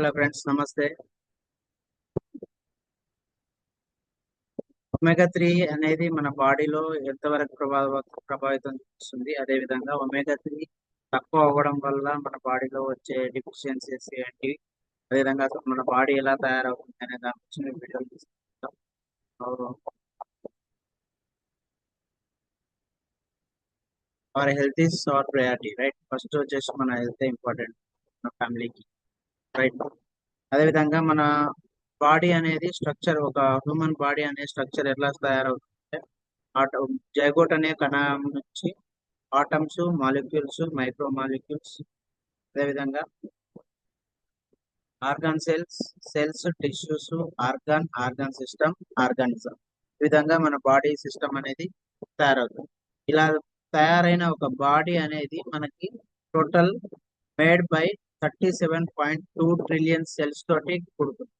Hello friends నమస్తే. Omega three అనేది మన బాడీలో ఎంతవరకు ప్రభావ ప్రభావితం చేస్తుంది అదేవిధంగా ఒమేగా త్రీ తక్కువ అవ్వడం వల్ల మన బాడీలో వచ్చే డిఫిషియన్సీస్ ఏంటి అదేవిధంగా మన బాడీ ఎలా తయారవుతుంది అనే దాని గురించి వీడియో తీసుకుంటాం our health is our priority right first వచ్చేసి మన హెల్త్ ఇంపార్టెంట్ మన ఫ్యామిలీకి రైట్ అదేవిధంగా మన బాడీ అనేది స్ట్రక్చర్ ఒక హ్యూమన్ బాడీ అనే స్ట్రక్చర్ ఎట్లా తయారవుతుందంటే ఆట జైగోట్ అనే కణం నుంచి ఆటమ్స్ మాలిక్యూల్స్ మైక్రో మాలిక్యూల్స్ అదేవిధంగా organ cells cells tissues organ organ system organism ఈ విధంగా మన బాడీ సిస్టమ్ అనేది తయారవుతుంది. ఇలా తయారైన ఒక బాడీ అనేది మనకి total made by thirty seven point two trillion cells తోటి కూడుకుంది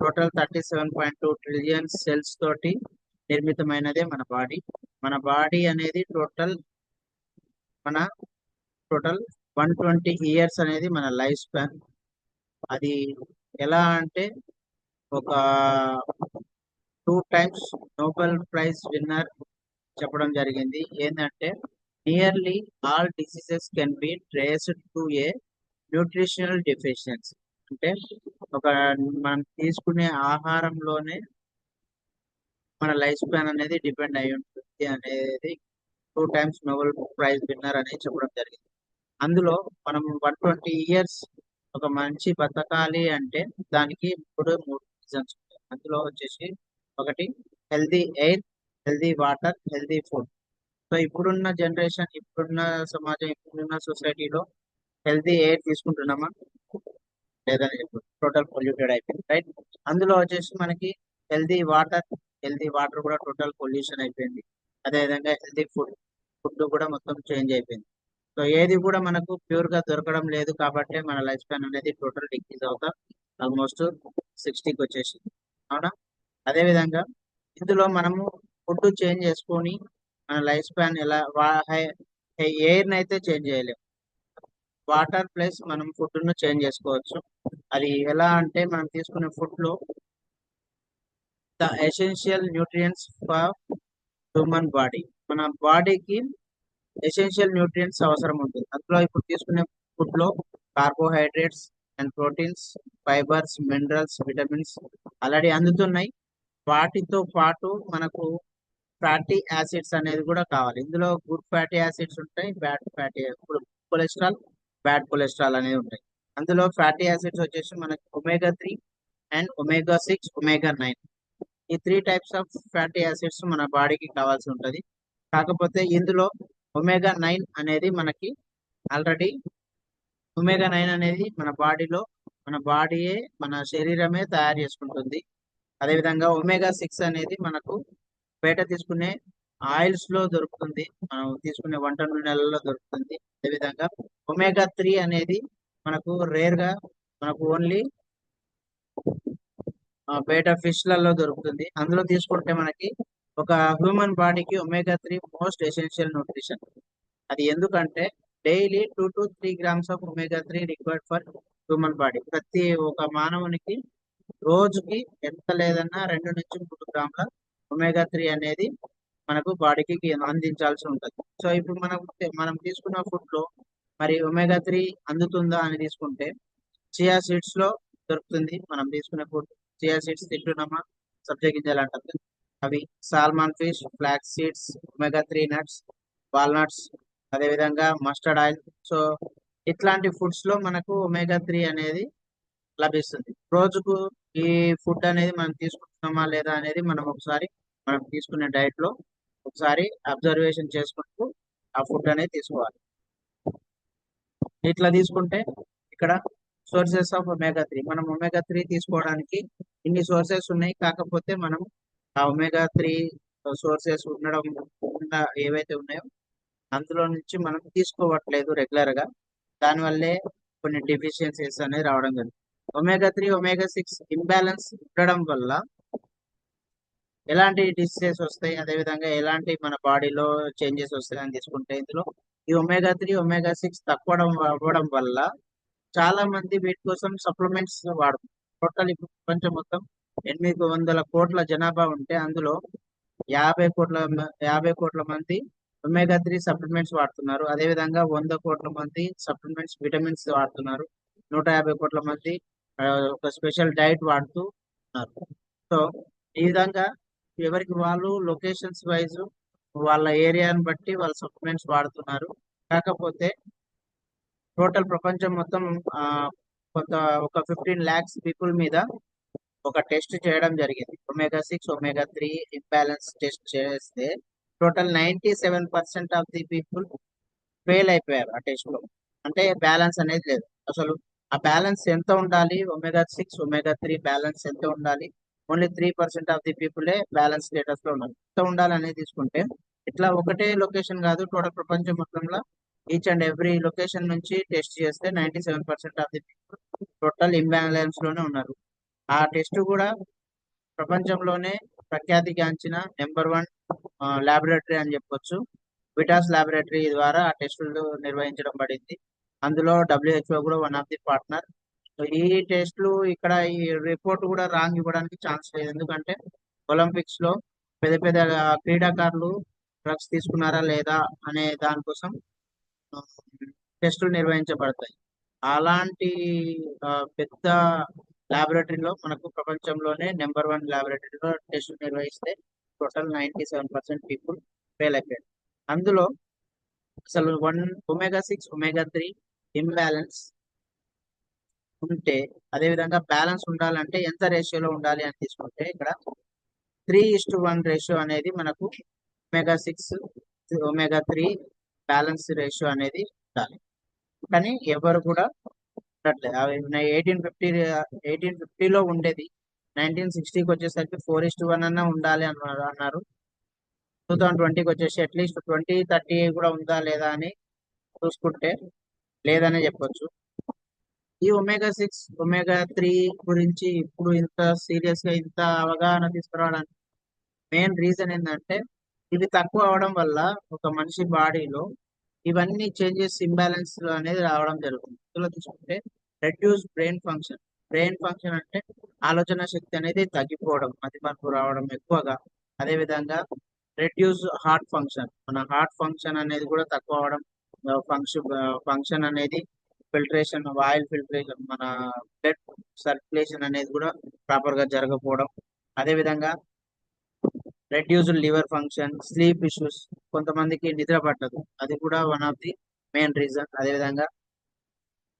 total thirty seven point two trillion cells తోటి నిర్మితమైనదే మన బాడీ. మన బాడీ అనేది టోటల్ మన టోటల్ వన్ ట్వంటీ ఇయర్స్ అనేది మన లైఫ్ స్పాన్. అది ఎలా అంటే ఒక two times Nobel prize winner చెప్పడం జరిగింది. ఏంటంటే nearly all diseases can be traced to a nutritional deficiency. అంటే ఒక మనం తీసుకునే ఆహారంలోనే మన లైఫ్ స్పాన్ అనేది డిపెండ్ అయి ఉంటుంది అనేది two times Nobel prize winner అనేది చెప్పడం జరిగింది. అందులో మనం వన్ ట్వంటీ ఇయర్స్ ఒక మంచి బతకాలి అంటే దానికి మూడు మూడు రీజన్స్ ఉంటాయి. అందులో వచ్చేసి ఒకటి healthy air healthy water healthy food. So ఇప్పుడున్న జనరేషన్ ఇప్పుడున్న సమాజం ఇప్పుడున్న సొసైటీలో హెల్దీ ఎయిర్ తీసుకుంటున్నామా? లేదని టోటల్ పొల్యూటెడ్ అయిపోయింది రైట్? అందులో వచ్చేసి మనకి హెల్దీ వాటర్ హెల్దీ వాటర్ కూడా టోటల్ పొల్యూషన్ అయిపోయింది. అదేవిధంగా హెల్దీ ఫుడ్ ఫుడ్ కూడా మొత్తం చేంజ్ అయిపోయింది. సో ఏది కూడా మనకు ప్యూర్గా దొరకడం లేదు కాబట్టి మన లైఫ్ స్పాన్ అనేది టోటల్ డిక్రీజ్ అవుతా ఆల్మోస్ట్ సిక్స్టీకి వచ్చేసి అవునా? అదేవిధంగా ఇందులో మనము ఫుడ్ చేంజ్ చేసుకొని మన లైఫ్ స్పాన్ ఎలా ఎయిర్ని అయితే చేంజ్ చేయలేము వాటర్ ప్లస్ మనం ఫుడ్ను చేంజ్ చేసుకోవచ్చు. అది ఎలా అంటే మనం తీసుకునే ఫుడ్లో the essential nutrients for human body. మన బాడీకి ఎసెన్షియల్ న్యూట్రియంట్స్ అవసరం ఉంటుంది అందులో ఇప్పుడు తీసుకునే ఫుడ్లో carbohydrates and proteins fibres minerals vitamins already అందుతున్నాయి. వాటితో పాటు మనకు ఫ్యాటీ యాసిడ్స్ అనేది కూడా కావాలి. ఇందులో గుడ్ ఫ్యాటీ యాసిడ్స్ ఉంటాయి బ్యాడ్ ఫ్యాటీ ఇప్పుడు కొలెస్ట్రాల్ బ్యాడ్ కొలెస్ట్రాల్ అనేది ఉంటాయి. అందులో ఫ్యాటీ యాసిడ్స్ వచ్చేసి మనకి omega three and omega six omega nine. ఈ three types of fatty acids మన బాడీకి కావాల్సి ఉంటుంది. కాకపోతే ఇందులో ఒమేగా నైన్ అనేది మనకి ఆల్రెడీ ఒమేగా నైన్ అనేది మన బాడీలో మన బాడీయే మన శరీరమే తయారు చేసుకుంటుంది. అదేవిధంగా ఒమేగా సిక్స్ అనేది మనకు బయట తీసుకునే ఆయిల్స్లో దొరుకుతుంది. మనం తీసుకునే వంట నూనెలలో దొరుకుతుంది. అదేవిధంగా ఒమేగా త్రీ అనేది మనకు రేర్గా మనకు ఓన్లీ బయట ఫిష్లలో దొరుకుతుంది. అందులో తీసుకుంటే మనకి ఒక హ్యూమన్ బాడీకి omega three most essential nutrition అది ఎందుకంటే daily two to three grams of omega three required for human body ప్రతి ఒక మానవునికి రోజుకి ఎంత లేదన్నా రెండు నుంచి మూడు గ్రాముల ఒమేగా త్రీ అనేది మనకు బాడీకి అందించాల్సి ఉంటుంది. సో ఇప్పుడు మనం మనం తీసుకున్న ఫుడ్లో మరి ఒమేగా త్రీ అందుతుందా అని తీసుకుంటే చియా సీడ్స్లో దొరుకుతుంది మనం తీసుకునే ఫుడ్. చియా సీడ్స్ తింటున్నామా? సబ్జెక్ట్ గింజలు అంటారు అవి salmon fish flax seeds omega three nuts walnuts అదేవిధంగా మస్టర్డ్ ఆయిల్. సో ఇట్లాంటి ఫుడ్స్లో మనకు ఒమేగా త్రీ అనేది లభిస్తుంది. రోజుకు ఈ ఫుడ్ అనేది మనం తీసుకుంటున్నామా లేదా అనేది మనం ఒకసారి మనం తీసుకునే డైట్లో ఒకసారి అబ్జర్వేషన్ చేసుకుంటూ ఆ ఫుడ్ అనేది తీసుకోవాలి. ఇట్లా తీసుకుంటే ఇక్కడ సోర్సెస్ ఆఫ్ ఒమేగా త్రీ. మనం ఒమేగా త్రీ తీసుకోవడానికి ఇన్ని సోర్సెస్ ఉన్నాయి. కాకపోతే మనం ఆ ఒమేగా త్రీ సోర్సెస్ ఉండడం ఏవైతే ఉన్నాయో అందులో నుంచి మనం తీసుకోవట్లేదు రెగ్యులర్గా దానివల్లే కొన్ని డెఫిషియన్సీస్ అనేది రావడం జరుగుతుంది. Omega three omega six imbalance ఉండడం వల్ల ఎలాంటి డిసీజెస్ వస్తాయి? అదేవిధంగా ఎలాంటి మన బాడీలో చేంజెస్ వస్తాయి అని తీసుకుంటే ఇందులో ఈ ఒమేగా త్రీ ఒమేగా సిక్స్ తక్కువ అవ్వడం వల్ల చాలా మంది వీటి కోసం సప్లిమెంట్స్ వాడుతారు టోటల్ ఇప్పుడు ప్రపంచం మొత్తం ఎనిమిది వందల కోట్ల జనాభా ఉంటే అందులో యాభై కోట్ల యాభై కోట్ల మంది ఒమేగా త్రీ సప్లిమెంట్స్ వాడుతున్నారు. అదేవిధంగా వంద కోట్ల మంది సప్లిమెంట్స్ విటమిన్స్ వాడుతున్నారు. నూట యాభై కోట్ల మంది ఒక స్పెషల్ డైట్ వాడుతూ ఉన్నారు. సో ఈ విధంగా ఎవరికి వాళ్ళు లొకేషన్స్ వైజ్ వాళ్ళ ఏరియాని బట్టి వాళ్ళ సప్లిమెంట్స్ వాడుతున్నారు. కాకపోతే టోటల్ ప్రపంచం మొత్తం ఆ, కొంత ఒక ఫిఫ్టీన్ ల్యాక్స్ పీపుల్ మీద ఒక టెస్ట్ చేయడం జరిగింది. Omega six omega three imbalance test చేస్తే total ninety seven percent of the people fail అయిపోయారు ఆ టెస్ట్లో అంటే బ్యాలెన్స్ అనేది లేదు. అసలు ఆ బ్యాలెన్స్ ఎంత ఉండాలి? Omega six omega three balance ఎంత ఉండాలి? Only three percent of the పీపులే balance స్టేటస్లో ఉన్నారు. ఎంత ఉండాలనేది తీసుకుంటే ఇట్లా ఒకటే లొకేషన్ కాదు టోటల్ ప్రపంచం మొత్తంలో ఈచ్ అండ్ ఎవ్రీ లొకేషన్ నుంచి టెస్ట్ చేస్తే ninety seven percent of the people total ఇంబ్యాలెన్స్లోనే ఉన్నారు. ఆ టెస్ట్ కూడా ప్రపంచంలోనే ప్రఖ్యాతిగాంచిన నెంబర్ వన్ ల్యాబొరేటరీ అని చెప్పొచ్చు. విటాస్ ల్యాబొరేటరీ ద్వారా ఆ టెస్టులు నిర్వహించడం పడింది. అందులో డబ్ల్యూహెచ్ఓ కూడా వన్ ఆఫ్ ది పార్ట్నర్ ఈ టెస్ట్లు ఇక్కడ ఈ రిపోర్ట్ కూడా రాంగ్ ఇవ్వడానికి ఛాన్స్ లేదు. ఎందుకంటే ఒలింపిక్స్లో పెద్ద పెద్ద క్రీడాకారులు డ్రగ్స్ తీసుకున్నారా లేదా అనే దానికోసం టెస్టులు నిర్వహించబడతాయి. అలాంటి ఆ, పెద్ద ల్యాబొరేటరీలో మనకు ప్రపంచంలోనే నెంబర్ వన్ ల్యాబొరేటరీలో టెస్ట్ నిర్వహిస్తే total ninety seven percent people fail అయిపోయారు. అందులో అసలు one omega six omega three imbalance ఉంటే అదే విధంగా బ్యాలెన్స్ ఉండాలంటే ఎంత రేషియోలో ఉండాలి అని తీసుకుంటే ఇక్కడ త్రీ ఇస్ట్ వన్ రేషియో అనేది మనకు omega six omega three balance ratio అనేది ఉండాలి. కానీ ఎవరు కూడా ఉండట్లేదు. అవి ఎయిటీన్ ఫిఫ్టీ ఎయిటీన్ ఫిఫ్టీలో ఉండేది. నైన్టీన్ సిక్స్టీకి వచ్చేసరికి ఫోర్ ఇస్ట్ వన్ అన్న ఉండాలి అన్నారు అన్నారు. టూ థౌజండ్ ట్వంటీకి వచ్చేసి అట్లీస్ట్ ట్వంటీ థర్టీ కూడా ఉందా లేదా అని చూసుకుంటే లేదనే చెప్పొచ్చు. ఈ ఒమేగా సిక్స్ ఒమేగా త్రీ గురించి ఇప్పుడు ఇంత సీరియస్గా ఇంత అవగాహన తీసుకురావడానికి మెయిన్ రీజన్ ఏంటంటే ఇవి తక్కువ అవడం వల్ల ఒక మనిషి బాడీలో ఇవన్నీ చేంజెస్ ఇంబ్యాలెన్స్ అనేది రావడం జరుగుతుంది. ఇందులో తీసుకుంటే reduce brain function brain function అంటే ఆలోచన శక్తి అనేది తగ్గిపోవడం మతిమరుపు రావడం ఎక్కువగా. అదే విధంగా రెడ్యూస్ హార్ట్ ఫంక్షన్ మన హార్ట్ ఫంక్షన్ అనేది కూడా తక్కువ అవడం ఫంక్షన్ ఫంక్షన్ అనేది ఫిల్టరేషన్ ఆయిల్ ఫిల్టరేషన్ మన బ్లడ్ సర్క్యులేషన్ అనేది కూడా ప్రాపర్గా జరగకపోవడం. అదే విధంగా reduced liver function sleep issues కొంతమందికి నిద్ర పట్టదు. అది కూడా one of the main reason. అదే విధంగా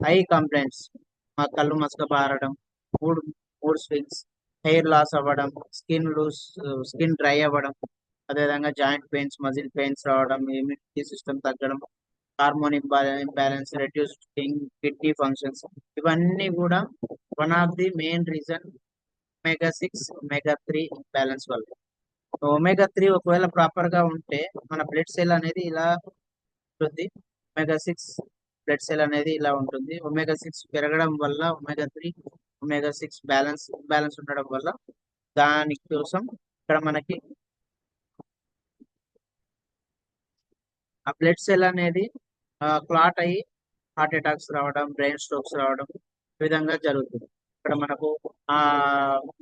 ఐ కంప్లైంట్స్ మా కళ్ళు మసక పారడం mood mood swings hair loss అవ్వడం స్కిన్ లూస్ స్కిన్ డ్రై అవ్వడం అదేవిధంగా జాయింట్ పెయిన్స్ మజిల్ పెయిన్స్ రావడం ఇమ్యూనిటీ సిస్టమ్ తగ్గడం hormone imbalance reduce kidney functions ఇవన్నీ కూడా one of the main reason omega six omega three imbalance వల్ల. ఒమేగా త్రీ ఒకవేళ ప్రాపర్గా ఉంటే మన బ్లడ్ సెల్ అనేది ఇలా ఉంటుంది. ఒమేగా సిక్స్ బ్లడ్ సెల్ అనేది ఇలా ఉంటుంది. ఒమేగా సిక్స్ పెరగడం వల్ల omega three omega six balance balance ఉండడం వల్ల దాని కోసం ఇక్కడ మనకి ఆ బ్లడ్ సెల్ అనేది క్లాట్ అయ్యి హార్ట్ అటాక్స్ రావడం బ్రెయిన్ స్ట్రోక్స్ రావడం ఈ విధంగా జరుగుతుంది. ఇక్కడ మనకు ఆ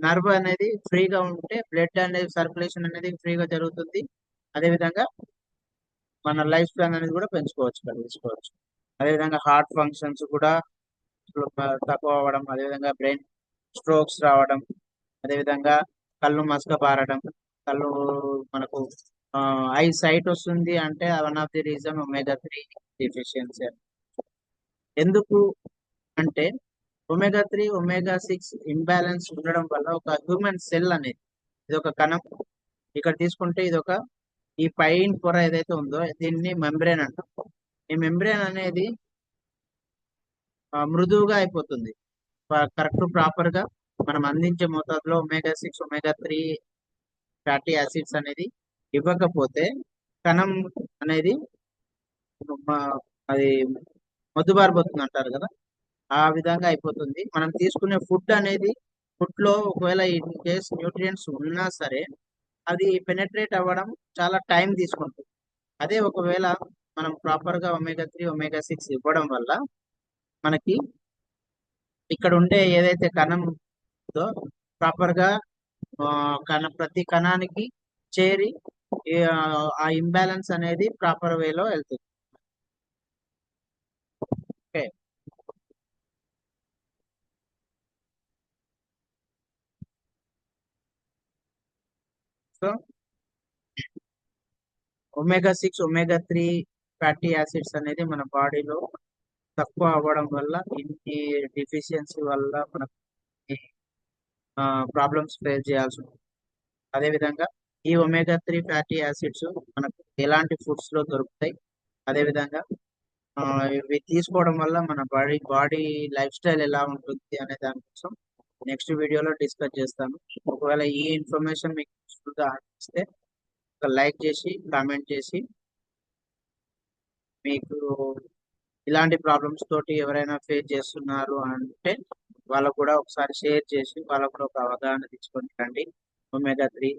నర్వ్ అనేది ఫ్రీగా ఉంటే బ్లడ్ అనేది సర్క్యులేషన్ అనేది ఫ్రీగా జరుగుతుంది. అదే విధంగా మన లైఫ్ స్పాన్ అనేది కూడా పెంచుకోవచ్చు కలిగించుకోవచ్చు అదేవిధంగా హార్ట్ ఫంక్షన్స్ కూడా తక్కువ అవ్వడం అదేవిధంగా బ్రెయిన్ స్ట్రోక్స్ రావడం అదేవిధంగా కళ్ళు మసక పారడం కళ్ళు మనకు ఐ సైట్ వస్తుంది అంటే one of the reason omega three deficiency. ఎందుకు అంటే omega three omega six imbalance ఉండడం వల్ల ఒక హ్యూమన్ సెల్ అనేది ఇది ఒక కణం. ఇక్కడ తీసుకుంటే ఇది ఒక ఈ పైన్ పొర ఏదైతే ఉందో దీన్ని మెంబ్రేన్ అంటాం. ఈ మెంబ్రేన్ అనేది మృదువుగా అయిపోతుంది. కరెక్ట్ ప్రాపర్గా మనం అందించే మోతాదులో omega six omega three fatty acids అనేది ఇవ్వకపోతే కణం అనేది అది మొద్దుబారిపోతుంది అంటారు కదా ఆ విధంగా అయిపోతుంది. మనం తీసుకునే ఫుడ్ అనేది ఫుడ్లో ఒకవేళ ఇన్ కేస్ న్యూట్రియంట్స్ ఉన్నా సరే అది పెనట్రేట్ అవ్వడం చాలా టైం తీసుకుంటుంది. అదే ఒకవేళ మనం ప్రాపర్గా ఒమేగా త్రీ ఒమేగా సిక్స్ ఇవ్వడం వల్ల మనకి ఇక్కడ ఉండే ఏదైతే కణం ఉందో ప్రాపర్గా కణ ప్రతి కణానికి చేరి ఆ, ఇంబ్యాలెన్స్ అనేది ప్రాపర్ వేలో వెళ్తుంది. Okay so omega six omega three fatty acids అనేది మన బాడీలో తక్కువ అవ్వడం వల్ల ఈ డిఫిషియన్సీ వల్ల మనకు ప్రాబ్లమ్స్ ఫేస్ చేయాల్సి ఉంటుంది. అదేవిధంగా ఈ ఒమేగా త్రీ ఫ్యాటీ యాసిడ్స్ మనకు ఎలాంటి ఫుడ్స్లో దొరుకుతాయి? అదేవిధంగా ఆ, ఇవి తీసుకోవడం వల్ల మన బాడీ బాడీ లైఫ్ స్టైల్ ఎలా ఉంటుంది అనే దానికోసం నెక్స్ట్ వీడియోలో డిస్కస్ చేస్తాను. ఒకవేళ ఈ ఇన్ఫర్మేషన్ మీకు యూస్ఫుల్గా అనిపిస్తే ఒక లైక్ చేసి కామెంట్ చేసి మీకు ఇలాంటి ప్రాబ్లమ్స్ తోటి ఎవరైనా ఫేస్ చేస్తున్నారు అంటే వాళ్ళకు కూడా ఒకసారి షేర్ చేసి వాళ్ళకు కూడా ఒక అవగాహన తీసుకొని రండి. ఒమేగా త్రీ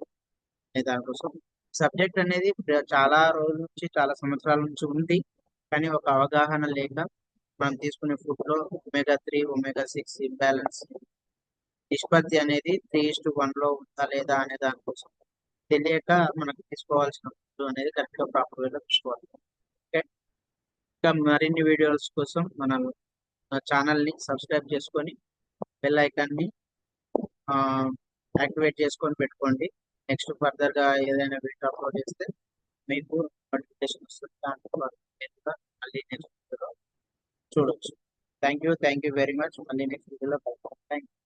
అనే దానికోసం సబ్జెక్ట్ అనేది చాలా రోజుల నుంచి చాలా సంవత్సరాల నుంచి ఉంది. కానీ ఒక అవగాహన లేక మనం తీసుకునే ఫుడ్లో omega three omega six imbalance నిష్పత్తి అనేది త్రీ ఇస్ టు వన్లో ఉందా లేదా అనే దానికోసం తెలియక మనకు తీసుకోవాల్సిన ఫుడ్ అనేది కరెక్ట్గా ప్రాపర్ వేలో తీసుకోవాలి. ఓకే ఇంకా మరిన్ని వీడియోస్ కోసం మన ఛానల్ని సబ్స్క్రైబ్ చేసుకొని బెల్ ఐకాన్ని యాక్టివేట్ చేసుకొని పెట్టుకోండి. నెక్స్ట్ ఫర్దర్గా ఏదైనా వీడియో అప్లోడ్ చేస్తే మీకు నోటిఫికేషన్ వస్తుంది. దాంట్లో మళ్ళీ నెక్స్ట్ వీడియోలో చూడొచ్చు. Thank you thank you very much. మళ్ళీ నెక్స్ట్ వీడియోలో థ్యాంక్ యూ